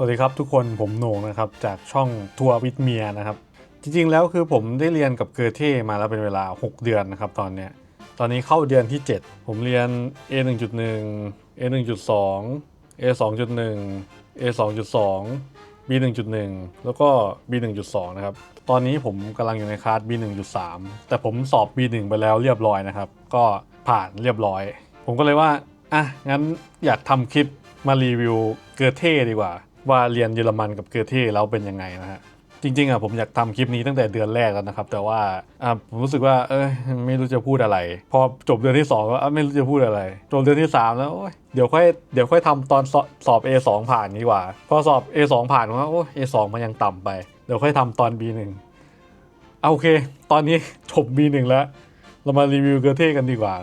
สวัสดีครับทุกคนผมโหน่งนะครับ จากช่องทัวร์วิทเมียนะครับ จริงๆแล้วคือผมได้เรียนกับเกอเท่มาแล้วเป็นเวลา 6 เดือนนะครับตอนเนี้ยตอนนี้เข้าเดือนที่ 7 ผมเรียน A 1.1 A 1.2 A 2.1 A 2.2 B 1.1 แล้วก็ B 1.2 นะครับ ตอนนี้ผมกำลังอยู่ในคลาส B 1.3 แต่ผมสอบ B 1ไปแล้วเรียบร้อยนะครับ ก็ผ่านเรียบร้อย ผมก็เลยว่าอะงั้นอยากทำคลิปมารีวิวเกอเท่ดีกว่า ว่าเรียนเยอรมันกับเกอเท่แล้วเป็นยังไงนะฮะจริงๆอะผมอยากทำคลิปนี้ตั้งแต่เดือนแรกแล้วนะครับ แต่ว่าอะผมรู้สึกว่า เอ้ยไม่รู้จะพูดอะไร พอจบเดือนที่2ก็ไม่รู้จะพูดอะไรจบเดือนที่ 3 แล้วโอ๊ยเดี๋ยวค่อยเดี๋ยวค่อยทำตอนสอบสอบ A2 ผ่านดีกว่า พอสอบ A2 ผ่านผมว่าโอ้ A2 มันยังต่ำไป เดี๋ยวค่อยทำตอน B1 เอาโอเค ตอนนี้จบ B1 แล้ว เรามารีวิวเกอเท่กันดีกว่า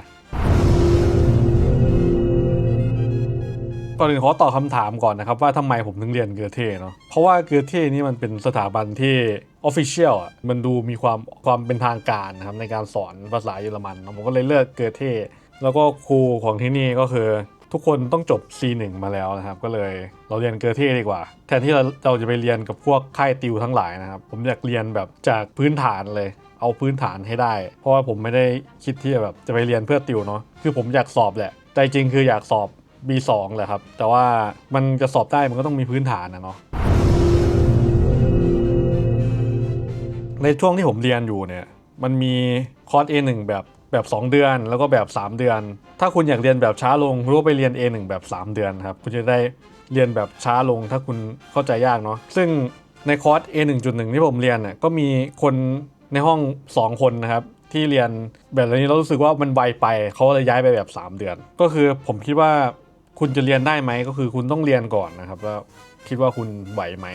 ก่อนอื่นขอตอบคำถามก่อนนะครับ ว่าทำไมผมถึงเรียนเกอเท่เนาะเพราะว่าเกอเท่นี่มันเป็นสถาบันที่ออฟฟิเชียลอะมันดูมีความความเป็นทางการนะครับในการสอนภาษาเยอรมันผมก็เลยเลือกเกอเท่แล้วก็ครูของที่นี่ก็คือทุกคนต้องจบ C1 มาแล้วนะครับ ก็เลยเราเรียนเกอเท่ดีกว่า แทนที่เราเราจะไปเรียนกับพวกค่ายติวทั้งหลายนะครับ ผมอยากเรียนแบบจากพื้นฐานเลย เอาพื้นฐานให้ได้ เพราะว่าผมไม่ได้คิดที่จะแบบจะไปเรียนเพื่อติวเนาะคือผมอยากสอบแหละใจจริงคืออยากสอบ B2 แหละครับ แต่ว่ามันจะสอบได้มันก็ต้องมีพื้นฐานนะเนาะในช่วงที่ผมเรียนอยู่เนี่ย มันมีคอร์ส A1 แบบแบบ 2 เดือนแล้วก็แบบ 3 เดือน ถ้าคุณอยากเรียนแบบช้าลงรู้ไปเรียน A1 แบบ 3 เดือนครับคุณจะได้เรียนแบบช้าลงถ้าคุณเข้าใจยากเนาะซึ่งในคอร์ส A1.1 ที่ผมเรียนเนี่ยก็มีคนในห้อง 2 คนนะครับที่เรียนแบบนี้เรารู้สึกว่ามันไวไปเขาเลยย้ายไปแบบ 3 เดือน ก็คือผมคิดว่า คุณจะเรียนได้ไหมก็คือคุณต้องเรียนก่อนนะครับว่าคิดว่าคุณไหวไหม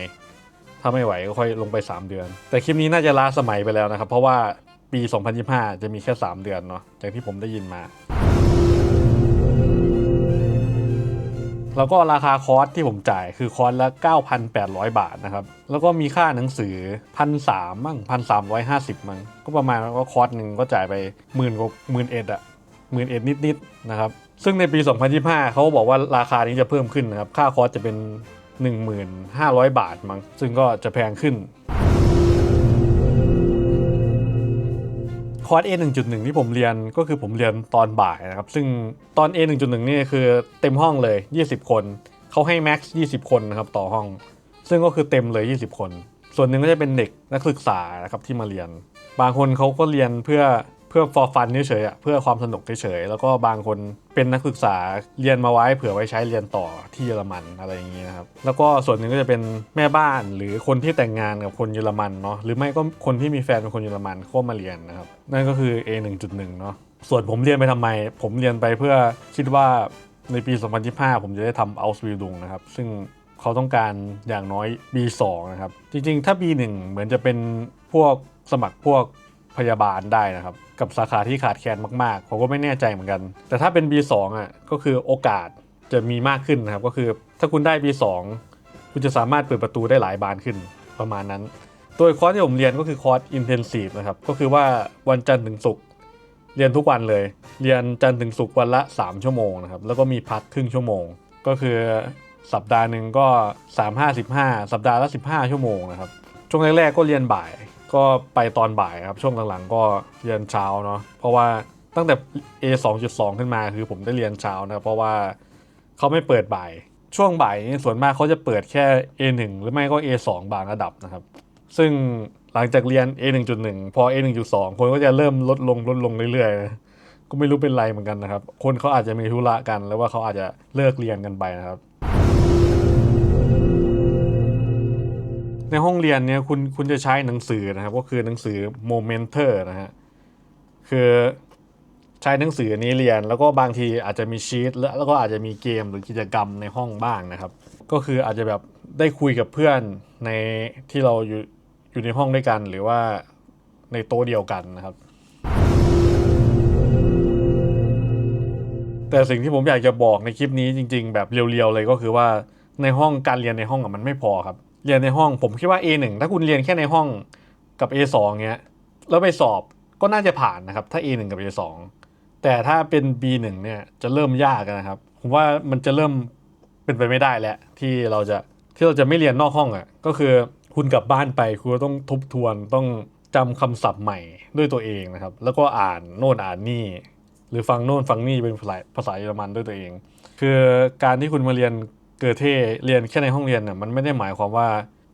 ถ้าไม่ไหวก็ค่อยลงไป 3 เดือน แต่คลิปนี้น่าจะล้าสมัยไปแล้วนะครับ เพราะว่าปี 2025 จะมีแค่ 3 เดือนเนาะจากที่ผมได้ยินมา แล้วก็ราคาคอร์สที่ผมจ่ายคือคอร์สละ 9,800 บาทนะครับ แล้วก็มีค่าหนังสือพันสามมั่งพันสามร้อยห้าสิบมั้งก็ประมาณว่าคอร์สหนึ่งก็จ่ายไปหมื่นกว่าหมื่นเอ็ดอะ หมื่นเอ็ดนิดๆนะครับ ซึ่งในปี 2025 เขาบอกว่าราคานี้จะเพิ่มขึ้นนะครับ ค่าคอร์สจะเป็น 1,500 บาทมั้ง ซึ่งก็จะแพงขึ้น คอร์ส A 1.1 ที่ผมเรียนก็คือผมเรียนตอนบ่ายนะครับ ซึ่งตอน A 1.1 นี่คือเต็มห้องเลย 20 คน เขาให้ max 20 คนนะครับต่อห้อง ซึ่งก็คือเต็มเลย 20 คน ส่วนหนึ่งก็จะเป็นเด็กนักศึกษานะครับที่มาเรียน บางคนเขาก็เรียนเพื่อ เพื่อ for fun เฉยๆอะเพื่อความสนุกเฉยๆแล้วก็บางคนเป็นนักศึกษาเรียนมาไว้เผื่อไว้ใช้เรียนต่อที่เยอรมันอะไรอย่างนี้นะครับแล้วก็ส่วนหนึ่งก็จะเป็นแม่บ้านหรือคนที่แต่งงานกับคนเยอรมันเนาะหรือไม่ก็คนที่มีแฟนเป็นคนเยอรมันเข้ามาเรียนนะครับนั่นก็คือ A 1.1เนาะส่วนผมเรียนไปทำไม ผมเรียนไปเพื่อคิดว่าในปี 2025 ผมจะได้ทำ Ausbildung นะครับ ซึ่งเขาต้องการอย่างน้อย B2 นะครับ จริงๆ ถ้า B1 เหมือนจะเป็นพวกสมัครพวก พยาบาลได้นะครับ กับสาขาที่ขาดแคลนมากๆ ผมก็ไม่แน่ใจเหมือนกัน แต่ถ้าเป็น B2 อะก็คือโอกาสจะมีมากขึ้นนะครับ ก็คือถ้าคุณได้ B2 คุณจะสามารถเปิดประตูได้หลายบานขึ้นประมาณนั้นโดยคอร์สที่ผมเรียนก็คือคอร์ส intensive นะครับ ก็คือว่าวันจันทร์ถึงศุกร์เรียนทุกวันเลย เรียนจันทร์ถึงศุกร์วันละ 3 ชั่วโมงนะครับ แล้วก็มีพักครึ่งชั่วโมง ก็คือสัปดาห์หนึ่งก็ 3 5 15 สัปดาห์ละ 15 ชั่วโมงนะครับ ช่วงแรกๆก็เรียนบ่าย ก็ไปตอนบ่ายครับ ช่วงหลังๆ ก็เรียนเช้าเนาะเพราะว่าตั้งแต่ A 2.2 ขึ้นมาคือผมได้เรียนเช้านะครับเพราะว่าเขาไม่เปิดบ่าย ช่วงบ่ายส่วนมากเขาจะเปิดแค่ A 1หรือไม่ก็ A 2บางระดับนะครับซึ่งหลังจากเรียน A 1.1 พอ A 1.2 คนก็จะเริ่มลดลงลดลงเรื่อยๆ ก็ไม่รู้เป็นไรเหมือนกันนะครับ คนเขาอาจจะมีธุระกัน แล้วว่าเขาอาจจะเลิกเรียนกันไปนะครับ ในห้องเรียนเนี่ยคุณคุณจะใช้หนังสือนะครับ ก็คือหนังสือ Momenter นะฮะคือใช้หนังสือนี้เรียนแล้วก็บางทีอาจจะมีชีตแล้วแล้วก็อาจจะมีเกมหรือกิจกรรมในห้องบ้างนะครับ ก็คืออาจจะแบบได้คุยกับเพื่อนในที่เราอยู่อยู่ในห้องด้วยกัน หรือว่าในโต๊ะเดียวกันนะครับ แต่สิ่งที่ผมอยากจะบอกในคลิปนี้จริง ๆ แบบเรียวๆเลยก็คือว่าในห้องการเรียนในห้องอมันไม่พอครับ เรียนในห้อง ผมคิดว่า A1 ถ้าคุณเรียนแค่ในห้องกับ A2 เงี้ย แล้วไปสอบก็น่าจะผ่านนะครับ ถ้า A1 กับ A2 แต่ถ้าเป็น B1 เนี่ยจะเริ่มยากนะครับ ผมว่ามันจะเริ่มเป็นไปไม่ได้แล้วที่เราจะที่เราจะไม่เรียนนอกห้องอะ่ะก็คือคุณกลับบ้านไปคุณต้องทบทวนต้องจำคำศัพท์ใหม่ด้วยตัวเองนะครับ แล้วก็อ่านโน่นอ่านนี่ หรือฟังโน่นฟังนี่เป็นภาษาภาษาเยอรมันด้วยตัวเอง คือการที่คุณมาเรียน เกอเทเรียนแค่ในห้องเรียนน่ะมันไม่ได้หมายความว่า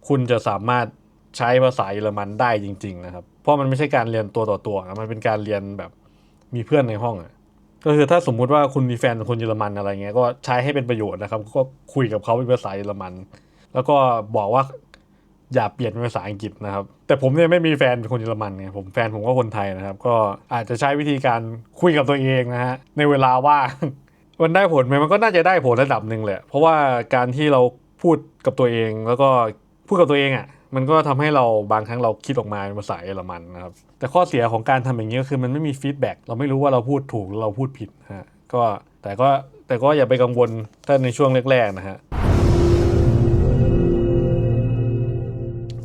คุณจะสามารถใช้ภาษาเยอรมันได้จริง ๆ นะครับ เพราะมันไม่ใช่การเรียนตัวต่อตัวนะมันเป็นการเรียนแบบมีเพื่อนในห้องอะก็คือถ้าสมมุติว่าคุณมีแฟนเป็นคนเยอรมันอะไรเงี้ยก็ใช้ให้เป็นประโยชน์นะครับ ก็คุยกับเขาเป็นภาษาเยอรมัน แล้วก็บอกว่าอย่าเปลี่ยนเป็นภาษาอังกฤษนะครับ แต่ผมเนี่ยไม่มีแฟนเป็นคนเยอรมันไงผมแฟนผมก็คนไทยนะครับ ก็อาจจะใช้วิธีการคุยกับตัวเองนะฮะในเวลาว่าง มันได้ผลไหมมันก็น่าจะได้ผลระดับหนึ่งแหละเพราะว่าการที่เราพูดกับตัวเองแล้วก็พูดกับตัวเองอะมันก็ทำให้เราบางครั้งเราคิดออกมาเป็นภาษาเยอรมันนะครับ แต่ข้อเสียของการทำอย่างนี้ก็คือมันไม่มีฟีดแบ็กเราไม่รู้ว่าเราพูดถูกเราพูดผิดฮะก็แต่ก็แต่ก็อย่าไปกังวลถ้าในช่วงแรกๆนะฮะ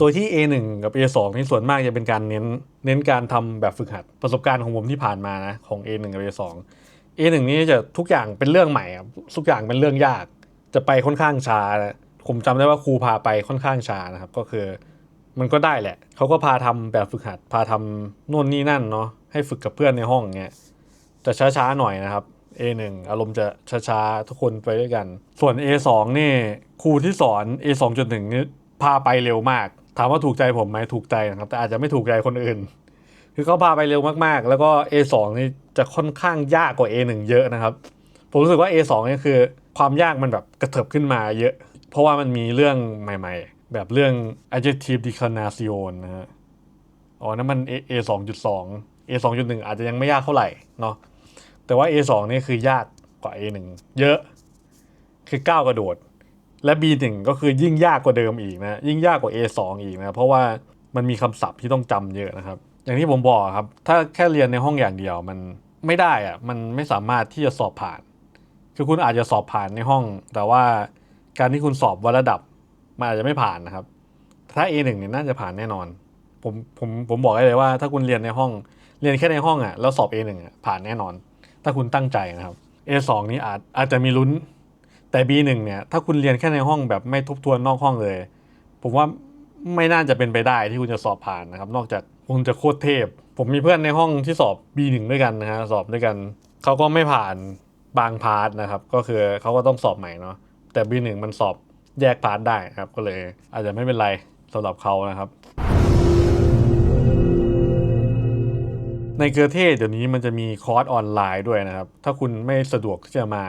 ตัวที่ A1 กับ A2 นี่ส่วนมากจะเป็นการเน้นเน้นการทำแบบฝึกหัดประสบการณ์ของผมที่ผ่านมานะของ A1 กับ A2 A1 นี่จะทุกอย่างเป็นเรื่องใหม่ครับทุกอย่างเป็นเรื่องยาก จะไปค่อนข้างช้านะผมจำได้ว่าครูพาไปค่อนข้างช้านะครับ ก็คือ มันก็ได้แหละ เขาก็พาทำแบบฝึกหัด พาทำโน่นนี่นั่นเนาะให้ฝึกกับเพื่อนในห้องเงี้ยจะช้าๆหน่อยนะครับ A1 อารมณ์จะช้าๆทุกคนไปด้วยกัน ส่วน A2 นี่ครูที่สอน A2.1 นี่พาไปเร็วมาก ถามว่าถูกใจผมไหมถูกใจนะครับ แต่อาจจะไม่ถูกใจคนอื่น คือเขาพาไปเร็วมากๆ แล้วก็ A2 นี่จะค่อนข้างยากกว่า A1 เยอะนะครับ ผมรู้สึกว่า A2 นี่คือความยากมันแบบกระเถิบขึ้นมาเยอะ เพราะว่ามันมีเรื่องใหม่ๆ แบบเรื่อง adjective declination นะฮะ อ๋อ นั่นมัน A A สองจุดสอง A สองจุดหนึ่งอาจจะยังไม่ยากเท่าไหร่เนาะ แต่ว่า A สองนี่คือยากกว่า A หนึ่งเยอะ คือก้าวกระโดด และ B หนึ่งก็คือยิ่งยากกว่าเดิมอีกนะ ยิ่งยากกว่า A สองอีกนะ เพราะว่ามันมีคำศัพท์ที่ต้องจำเยอะนะครับ อย่างที่ผมบอกครับ ถ้าแค่เรียนในห้องอย่างเดียวมันไม่ได้อะมันไม่สามารถที่จะสอบผ่าน คือคุณอาจจะสอบผ่านในห้อง แต่ว่าการที่คุณสอบวัดระดับมันอาจจะไม่ผ่านนะครับ ถ้า A1 เนี่ยน่าจะผ่านแน่นอน ผมผมผมบอกได้เลยว่า ถ้าคุณเรียนในห้อง เรียนแค่ในห้องอะแล้วสอบ A1 อะผ่านแน่นอน ถ้าคุณตั้งใจนะครับ A2 นี้อาจอาจจะมีลุ้น แต่ B1 เนี่ยถ้าคุณเรียนแค่ในห้องแบบไม่ทบทวนนอกห้องเลย ผมว่าไม่น่าจะเป็นไปได้ที่คุณจะสอบผ่านนะครับ นอกจาก คุณจะโคตรเทพ ผมมีเพื่อนในห้องที่สอบ B1 ด้วยกันนะฮะสอบด้วยกันเขาก็ไม่ผ่านบางพาร์ทนะครับ ก็คือเขาก็ต้องสอบใหม่เนาะแต่ B1 มันสอบแยกพาร์ทได้นะครับ ก็เลยอาจจะไม่เป็นไรสำหรับเขานะครับ ในเกอเทเดี๋ยวนี้มันจะมีคอร์สออนไลน์ด้วยนะครับ ถ้าคุณไม่สะดวกที่จะมา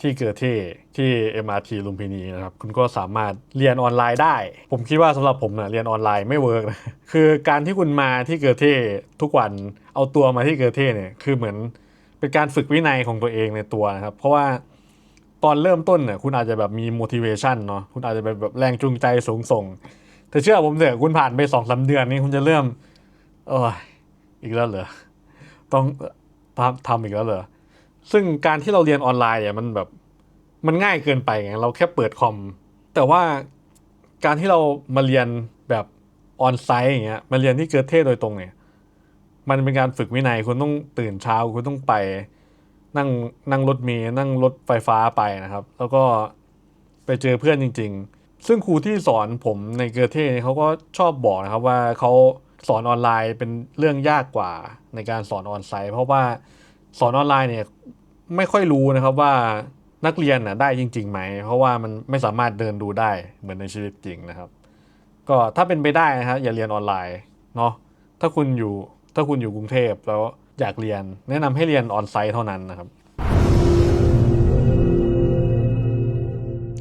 ที่เกอเท่ที่ MRT ลุมพินีนะครับคุณก็สามารถเรียนออนไลน์ได้ ผมคิดว่าสำหรับผมนะเรียนออนไลน์ไม่เวิร์กนะคือการที่คุณมาที่เกอเท่ทุกวันเอาตัวมาที่เกอเท่เนี่ยคือเหมือนเป็นการฝึกวินัยของตัวเองในตัวนะครับ เพราะว่าตอนเริ่มต้นเนี่ยคุณอาจจะแบบมี motivation เนาะคุณอาจจะแบบแรงจูงใจสูงส่งแต่เชื่อผมเถอะคุณผ่านไปสองสาเดือนนี้คุณจะเริ่มเอออีกแล้วเหรอต้องทำทำอีกแล้วเหรอ ซึ่งการที่เราเรียนออนไลน์เนี่ยมันแบบมันง่ายเกินไปไงเราแค่เปิดคอม แต่ว่าการที่เรามาเรียนแบบออนไซต์อย่างเงี้ยมาเรียนที่เกิดเทศโดยตรงเนี่ย มันเป็นการฝึกวินัยคุณต้องตื่นเช้าคุณต้องไป นั่งนั่งรถเมล์นั่งรถไฟฟ้าไปนะครับ แล้วก็ไปเจอเพื่อนจริง ๆ ซึ่งครูที่สอนผมในเกอเท่เนี่ยเขาก็ชอบบอกนะครับว่าเขาสอนออนไลน์เป็นเรื่องยากกว่าในการสอนออนไซต์เพราะว่าสอนออนไลน์เนี่ย ไม่ค่อยรู้นะครับว่านักเรียนน่ะได้จริงๆไหม เพราะว่ามันไม่สามารถเดินดูได้เหมือนในชีวิตจริงนะครับ ก็ถ้าเป็นไปได้นะฮะอย่าเรียนออนไลน์เนาะถ้าคุณอยู่ถ้าคุณอยู่กรุงเทพแล้วอยากเรียน แนะนำให้เรียนออนไซต์เท่านั้นนะครับ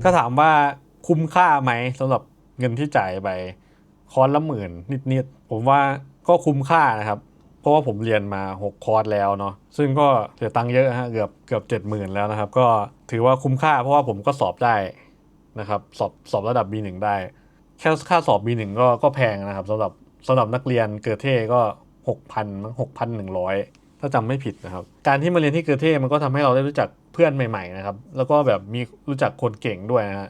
ถ้าถามว่าคุ้มค่าไหมสำหรับเงินที่จ่ายไปคอร์สละหมื่นนิดๆผมว่าก็คุ้มค่านะครับ ราะว่าผมเรียนมา 6 คอร์สแล้วเนาะซึ่งก็เสียตังค์เยอะฮะเกือบเกือบเจ็ดหมื่นแล้วนะครับ ก็ถือว่าคุ้มค่าเพราะว่าผมก็สอบได้นะครับสอบสอบระดับ B1 ได้ แค่ค่าสอบ B1 ก็ก็แพงนะครับสำหรับสำหรับนักเรียนเกิดเท่ก็หกพันหกพันหนึ่งร้อยถ้าจำไม่ผิดนะครับ การที่มาเรียนที่เกิดเท่มันก็ทำให้เราได้รู้จักเพื่อนใหม่ๆนะครับแล้วก็แบบมีรู้จักคนเก่งด้วยนะฮะ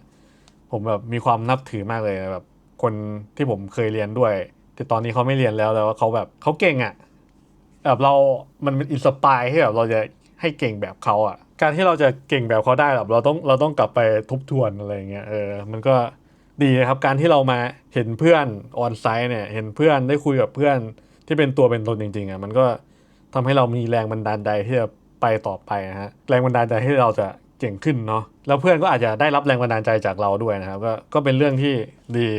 ผมแบบมีความนับถือมากเลยแบบคนที่ผมเคยเรียนด้วย แต่ตอนนี้เขาไม่เรียนแล้วแต่ว่าเขาแบบเขาเก่งอะ่ะ แบบเรา มันเป็นอินสปายให้แบบเราจะให้เก่งแบบเขาอะ่ะ การที่เราจะเก่งแบบเขาได้แบบเราต้องเราต้องกลับไปทบทวนอะไรเงี้ยเออมันก็ดีนะครับการที่เรามาเห็นเพื่อนออนไซต์เนี่ย เห็นเพื่อนได้คุยกับเพื่อนที่เป็นตัวเป็นตนจริงๆอะมันก็ทำให้เรามีแรงบันดาลใจที่จะไปต่อไปนะฮะแรงบันดาลใจให้เราจะเก่งขึ้นเนาะแล้วเพื่อนก็อาจจะได้รับแรงบันดาลใจจากเราด้วยนะครับก็ก็เป็นเรื่องที่ดี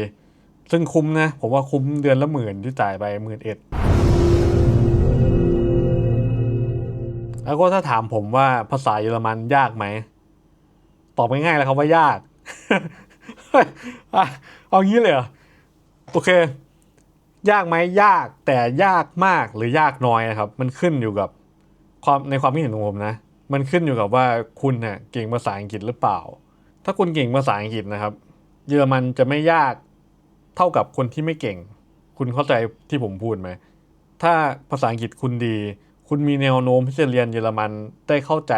ซึ่งคุ้มนะผมว่าคุ้มเดือนละหมื่นที่จ่ายไปหมื่นเอ็ด แล้วก็ถ้าถามผมว่าภาษาเยอรมันยากไหม ตอบง่ายๆเลยครับว่ายาก เอางี้เลยเหรอ โอเค ยากไหมยากแต่ยากมากหรือยากน้อยนะครับ มันขึ้นอยู่กับความในความคิดเห็นของผมนะ มันขึ้นอยู่กับว่าคุณเน่ะเก่งภาษาอังกฤษหรือเปล่า ถ้าคุณเก่งภาษาอังกฤษนะครับ เยอรมันจะไม่ยากเท่ากับคนที่ไม่เก่ง คุณเข้าใจที่ผมพูดไหม ถ้าภาษาอังกฤษคุณดี คุณมีแนวโน้มที่จะเรียนเยอรมันได้เข้าใจ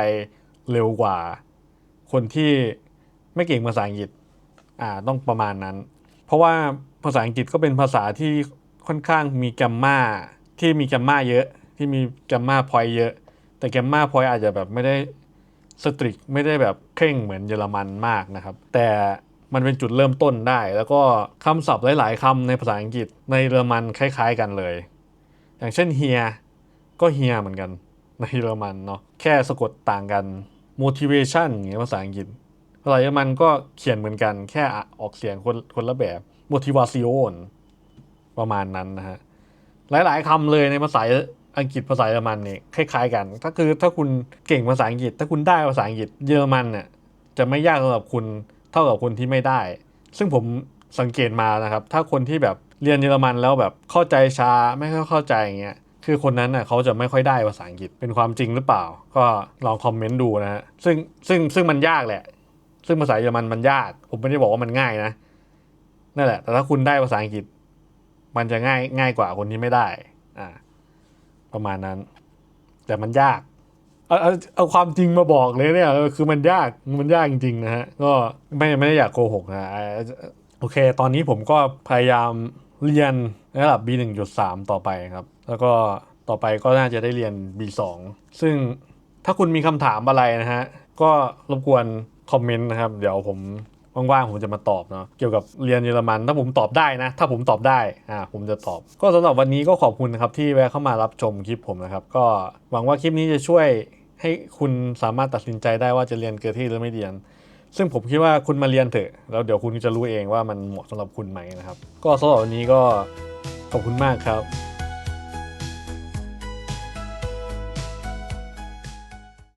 เร็วกว่า คนที่ไม่เก่งภาษาอังกฤษอ่าต้องประมาณนั้น เพราะว่าภาษาอังกฤษก็เป็นภาษาที่ค่อนข้างมีแกรมมาที่มีแกรมมาเยอะ ที่มีแกรมมาพอยเยอะ แต่แกรมมาพอยอาจจะแบบไม่ได้สตริกไม่ได้แบบเคร่งเหมือนเยอรมันมากนะครับ แต่มันเป็นจุดเริ่มต้นได้ แล้วก็คำศัพท์หลาย ๆคำในภาษาอังกฤษในเยอรมันคล้าย ๆ กันเลย อย่างเช่นเฮีย ก็เฮียเหมือนกันในเยอรมันเนาะแค่สะกดต่างกัน motivation อย่างเงี้ยภาษาอังกฤษภาษาเยอรมันก็เขียนเหมือนกันแค่อออกเสียงคนคนละแบบ motivation ประมาณนั้นนะฮะหลายๆคำเลยในภาษาอังกฤษภาษาเยอรมันเนี่ยคล้ายๆกัน ถ้าคือถ้าคุณเก่งภาษาอังกฤษ ถ้าคุณได้ภาษาอังกฤษเยอรมันเนี่ยจะไม่ยากสำหรับคุณเท่ากับคนที่ไม่ได้ ซึ่งผมสังเกตมานะครับ ถ้าคนที่แบบเรียนเยอรมันแล้วแบบเข้าใจช้าไม่ค่อยเข้าใจอย่างเงี้ย คือคนนั้นน่ะเขาจะไม่ค่อยได้ภาษาอังกฤษเป็นความจริงหรือเปล่า ก็ลองคอมเมนต์ดูนะฮะซึ่งซึ่งซึ่งมันยากแหละ ซึ่งภาษาเยอรมันมันยาก ผมไม่ได้บอกว่ามันง่ายนะนั่นแหละ แต่ถ้าคุณได้ภาษาอังกฤษ มันจะง่ายง่ายกว่าคนที่ไม่ได้ อ่า ประมาณนั้น แต่มันยากเอาเอาเอาความจริงมาบอกเลยเนี่ยคือมันยากมันยากจริงๆนะฮะก็ไม่ไม่ได้อยากโกหกนะโอเค ตอนนี้ผมก็พยายามเรียน ระดับ B1.3 ต่อไปครับ แล้วก็ต่อไปก็น่าจะได้เรียน B2 ซึ่งถ้าคุณมีคำถามอะไรนะฮะ ก็รบกวนคอมเมนต์นะครับ เดี๋ยวผมว่างๆผมจะมาตอบเนาะเกี่ยวกับเรียนเยอรมันถ้าผมตอบได้นะ ถ้าผมตอบได้อ่าผมจะตอบ ก็สำหรับวันนี้ก็ขอบคุณนะครับที่แวะเข้ามารับชมคลิปผมนะครับ ก็หวังว่าคลิปนี้จะช่วยให้คุณสามารถตัดสินใจได้ว่าจะเรียนเกอร์ที่หรือไม่เรียน ซึ่งผมคิดว่าคุณมาเรียนเถอะ แล้วเดี๋ยวคุณจะรู้เองว่ามันเหมาะสำหรับคุณไหมนะครับ ก็สำหรับวันนี้ก็ขอบคุณมากครับ